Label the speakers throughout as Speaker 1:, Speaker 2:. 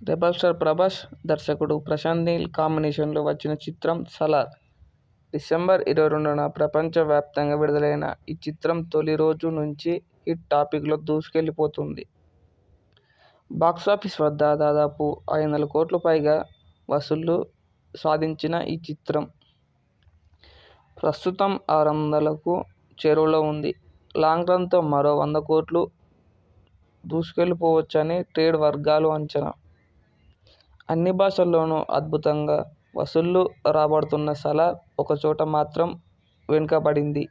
Speaker 1: Rebel star Prabhas దర్శకుడు ప్రశాంత్ నీల్ కాంబినేషన్లో వచ్చిన చిత్రం సలార్ డిసెంబర్ ఇరవై రెండున ప్రపంచవ్యాప్తంగా విడుదలైన ఈ చిత్రం తొలి రోజు నుంచి హిట్ టాపిక్లో దూసుకెళ్ళిపోతుంది బాక్సాఫీస్ వద్ద దాదాపు ఐదు వందల కోట్ల పైగా వసూళ్ళు సాధించిన ఈ చిత్రం ప్రస్తుతం ఆరు వందలకు చేరువలో ఉంది. లాంగ్ రన్తో మరో వంద కోట్లు దూసుకెళ్ళిపోవచ్చని ట్రేడ్ వర్గాలు అంచనా. అన్ని భాషల్లోనూ అద్భుతంగా వసూళ్ళు రాబడుతున్న సలార్ ఒకచోట మాత్రం వెనుకబడింది.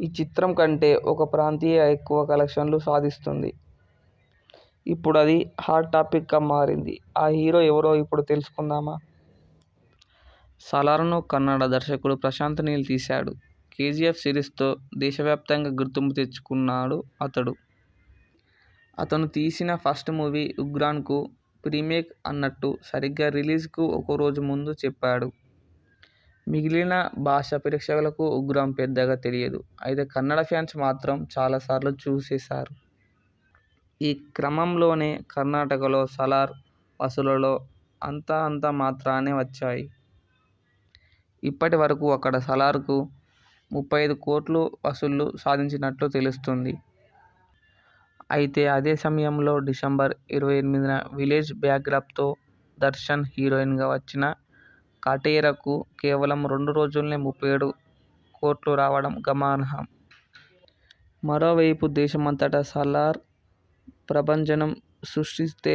Speaker 1: ఈ చిత్రం కంటే ఒక ప్రాంతీయ ఎక్కువ కలెక్షన్లు సాధిస్తుంది ఇప్పుడు అది హాట్ టాపిక్గా మారింది. ఆ హీరో ఎవరో ఇప్పుడు తెలుసుకుందామా? సలార్ను కన్నడ దర్శకుడు ప్రశాంత్ నీల్ తీశాడు. కేజీఎఫ్ సిరీస్తో దేశవ్యాప్తంగా గుర్తింపు తెచ్చుకున్నాడు అతడు. అతను తీసిన ఫస్ట్ మూవీ ఉగ్రాన్కు ప్రీమేక్ అన్నట్టు సరిగ్గా రిలీజ్కు ఒక రోజు ముందు చెప్పాడు. మిగిలిన భాష ప్రేక్షకులకు ఉగ్రం పెద్దగా తెలియదు. అయితే కన్నడ ఫ్యాన్స్ మాత్రం చాలా సార్లు చూసేశారు. ఈ క్రమంలోనే కర్ణాటకలో సలార్ వసూళ్ళలో అంత అంత మాత్రానే వచ్చాయి. ఇప్పటి వరకు అక్కడ సలార్కు ముప్పై ఐదు కోట్లు వసూళ్ళు సాధించినట్లు తెలుస్తుంది అయితే అదే సమయంలో డిసెంబర్ ఇరవై ఎనిమిదిన విలేజ్ బ్యాక్డ్రాప్తో దర్శన్ హీరోయిన్గా వచ్చిన కాటేరకు కేవలం రెండు రోజుల్లోనే ముప్పై ఏడు కోట్లు రావడం గమనార్హం. మరోవైపు దేశమంతటా సలార్ ప్రభంజనం సృష్టిస్తే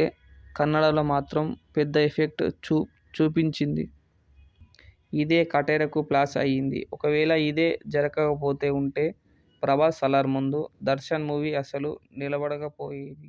Speaker 1: కన్నడలో మాత్రం పెద్ద ఎఫెక్ట్ చూ చూపించింది. ఇదే కటేరకు ప్లాస్ అయ్యింది. ఒకవేళ ఇదే జరగకపోతే ఉంటే ప్రభాస్ సలార్ ముందు దర్శన్ మూవీ అసలు నిలబడకపోయేది.